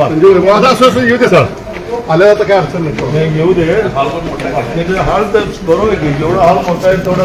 वैभव आता असं असं येऊ दे सर आल्यावर आता काय अडचण नाही येऊ दे हाल तर बरोबर आहे की जेवढा हाल मोठा आहे तेवढा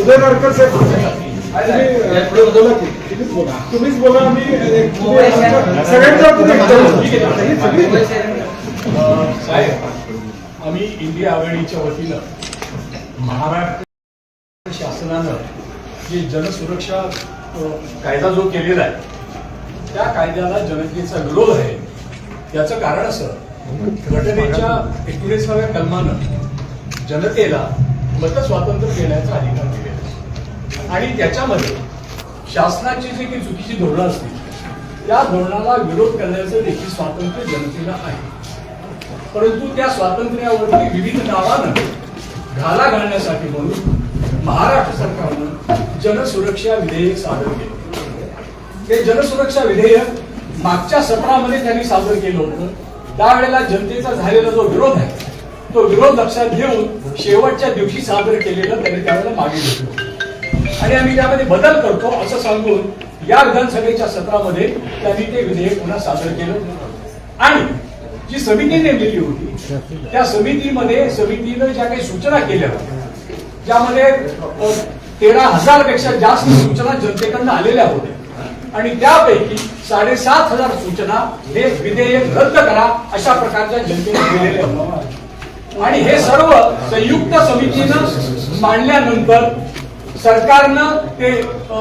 उदय नाडकर तुम्हीच बोला. आम्ही सगळ्यांच्या आम्ही इंडिया आघाडीच्या वतीनं महाराष्ट्र शासनानं जे जनसुरक्षा कायदा जो केलेला आहे त्या कायद्याला जनतेचा विरोध आहे. याचं कारण असं घटनेच्या एकोणीसाव्या कलमानं जनतेला मतस्वातंत्र्य देण्याचा अधिकार आहे. आणि त्याच्यामध्ये शासनाची जी काही चुकीची धोरणं असतील त्या धोरणाला विरोध करण्याचं देखील स्वातंत्र्य जनतेला आहे. परंतु त्या स्वातंत्र्यावरती विविध नावानं घाला घालण्यासाठी म्हणून महाराष्ट्र सरकारनं जनसुरक्षा विधेयक सादर केलं. ते जनसुरक्षा विधेयक मागच्या सत्रामध्ये त्यांनी सादर केलं होतं. त्यावेळेला जनतेचा झालेला जो विरोध आहे तो विरोध लक्षात घेऊन शेवटच्या दिवशी सादर केलेलं त्यांनी त्यावेळेला मागे घेतलं आणि आम्ही त्यामध्ये बदल करतो असं सांगून या विधानसभेच्या सत्रामध्ये त्यांनी ते विधेयक पुन्हा सादर केलं. आणि जी समिती नेमलेली होती त्या समितीमध्ये समितीनं ज्या काही सूचना केल्या ज्यामध्ये तेरा हजारपेक्षा जास्त सूचना जनतेकडनं आलेल्या होत्या. आणि त्यापैकी साडेसात हजार सूचना हे विधेयक रद्द करा अशा प्रकारच्या जनतेने दिलेल्या होत्या आणि हे सर्व संयुक्त समितीनं मांडल्यानंतर सरकारनं ते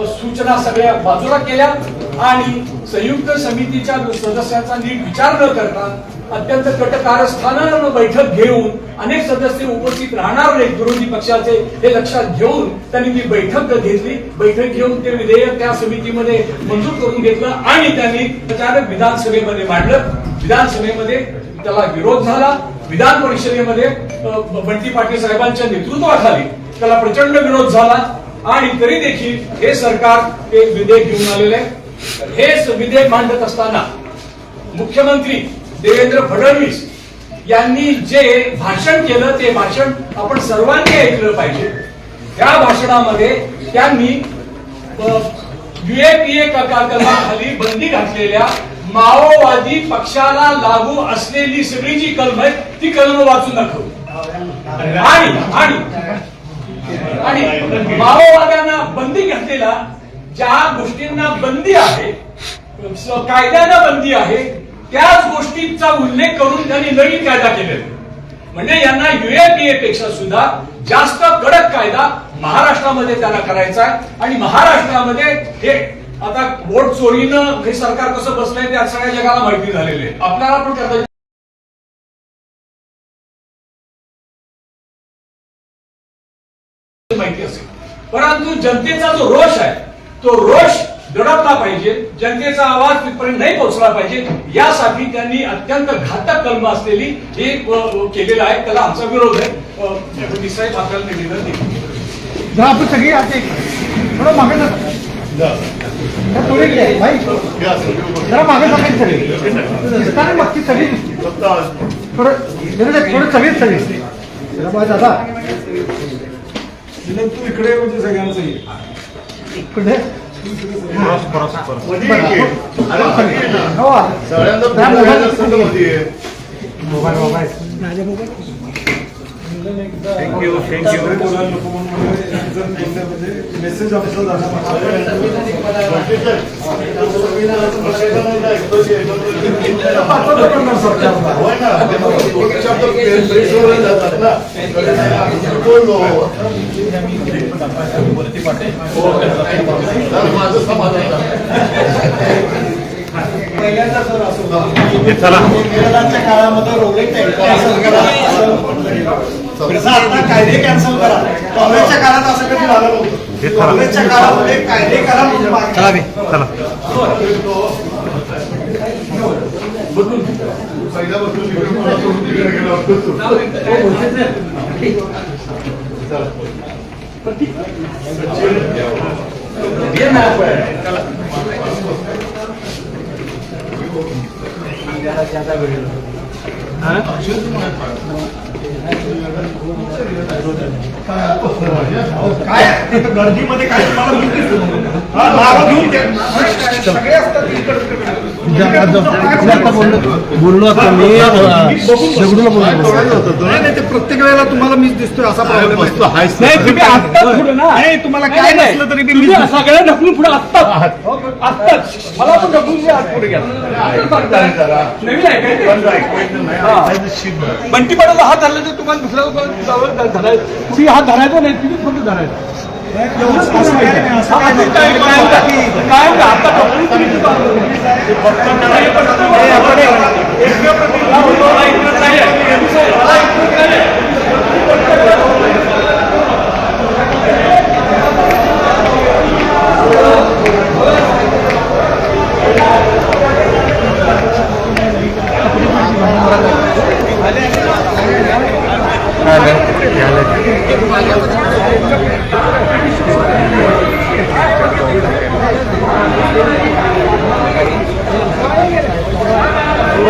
सूचना सगळ्या बाजूला केल्या आणि संयुक्त समितीच्या सदस्यांचा नीट विचार न करता अत्यंत कटकारस्थानानं बैठक घेऊन अनेक सदस्य उपस्थित राहणार नाहीत विरोधी पक्षाचे हे लक्षात घेऊन त्यांनी ती बैठक घेतली. बैठक घेऊन ते विधेयक त्या समितीमध्ये मंजूर करून घेतलं आणि त्यांनी अचानक विधानसभेमध्ये मांडलं. विधानसभेमध्ये त्याला विरोध झाला. विधान परिषदेमध्ये बंटी पाटील साहेबांच्या नेतृत्वाखाली त्याला प्रचंड विरोध झाला. आणि तरी देखील हे सरकार एक विधेयक घेऊन आलेले आहे. हे विधेयक मांडत असताना मुख्यमंत्री देवेंद्र फडणवीस यांनी जे भाषण केलं ते भाषण आपण सर्वांनी ऐकलं पाहिजे. त्या भाषणामध्ये त्यांनी युएपीए कलमाखाली बंदी घातलेल्या माओवादी पक्षाला लागू असलेली सगळी जी कलम आहे ती कलम वाचून दाखवली आणि आणि माओवाद्यांना बंदी घातलेला ज्या गोष्टींना बंदी आहे कायद्यांना बंदी आहे त्याच गोष्टींचा उल्लेख करून त्यांनी नवीन कायदा केलेला. म्हणजे यांना युएपीए पेक्षा सुद्धा जास्त कडक कायदा महाराष्ट्रामध्ये त्यांना करायचा आहे. आणि महाराष्ट्रामध्ये हे आता वोट चोरीनं हे सरकार कसं बसलंय ते सगळ्या जगाला माहिती झालेले आहे. आपल्याला पण त्याचा माहिती असेल. परंतु जनतेचा जो रोष आहे तो रोष दडपला पाहिजे जनतेचा आवाज तिथपर्यंत नाही पोहोचला पाहिजे यासाठी त्यांनी अत्यंत घातक कलम असलेली हे केलेलं आहे. त्याला आमचा विरोध आहे. साहेब आपल्याला निवेदन जरा आपण सगळी आता एक थोडं मागे. जरा थोडी मागे जाते सगळी. सगळी. थोडं जरा थोडं सगळीच सगळी. जरा तू इकडे म्हणजे सगळ्यांचं. इकडे. हो. सगळ्यांचा. Mobile mobile. Thank you thank you message आमचा माझं समाधान. पहिल्यांदा सर असं. काळामध्ये असं आता कायदे कॅन्सल करा. काँग्रेसच्या काळात असं कधी झालं नव्हतं. काँग्रेसच्या काळामध्ये कायदे करा म्हणून काय गर्दीमध्ये काय हा, इकडे-तिकडे. बोललो आता मी बोललो प्रत्येक वेळेला तुम्हाला मीच दिसतोय असा प्रॉब्लेम नाही तुम्ही आत्ता पुढे ना नाही तुम्हाला काय नसलं तरी मी तुम्ही मीच सगळ्या ढकलून पुढे आत्ता आत्ताच मला पण ढकलून द्या आत पुढे गेला नवीन आहे काय ते? हा. बंटी पडायला हात धरला तर तुम्हाला दुसऱ्या लोकांना धरायचं तुम्ही हात धरायचा नाही तुम्ही फक्त धरायचं काय आता ढकलून तुम्ही तिथं आणलं. हे फक्त नाही, पण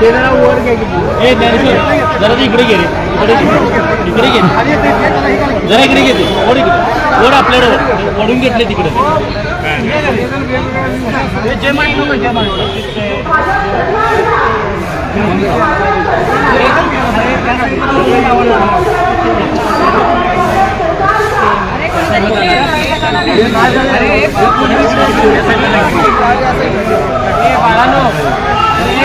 एक- एक प्रति- मला इकडं नाही आहे. मला इकडं नाही आहे. जरा इकडे घे रे. इकडे घे. इकडे घे. जरा इकडे घे ओढ इकडे. ओढ आपल्याकडे ओढून घेतले तिकडे. मी मोर्चा नाही नंतर मोर्चा नाही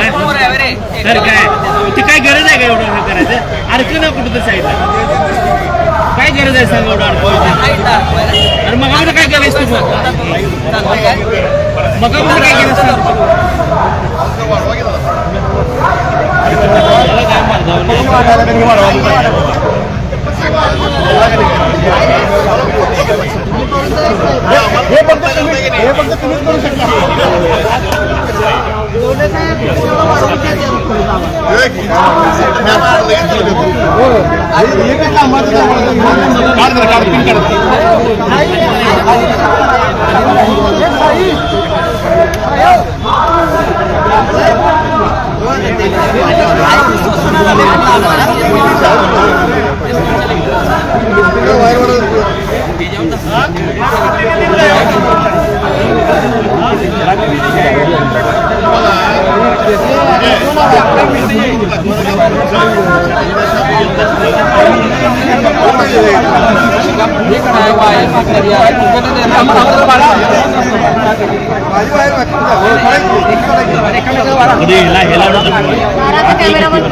तर काय? ते काय गरज आहे का एवढं हे करायचं? अडकलं ना कुठं साईडला काय गरज आहे सांग एवढं अडकवायचं अरे मग आम्ही काय करायचं तू? मग आम्ही काय केलं हे फक्त तुम्ही हे फक्त तुम्हीच करू शकता. हे काय कामाचं काढ जरा, काढ, पिन काढ. आहे कधी हिला हिला नव्हतं. बाराचा कॅमेरामन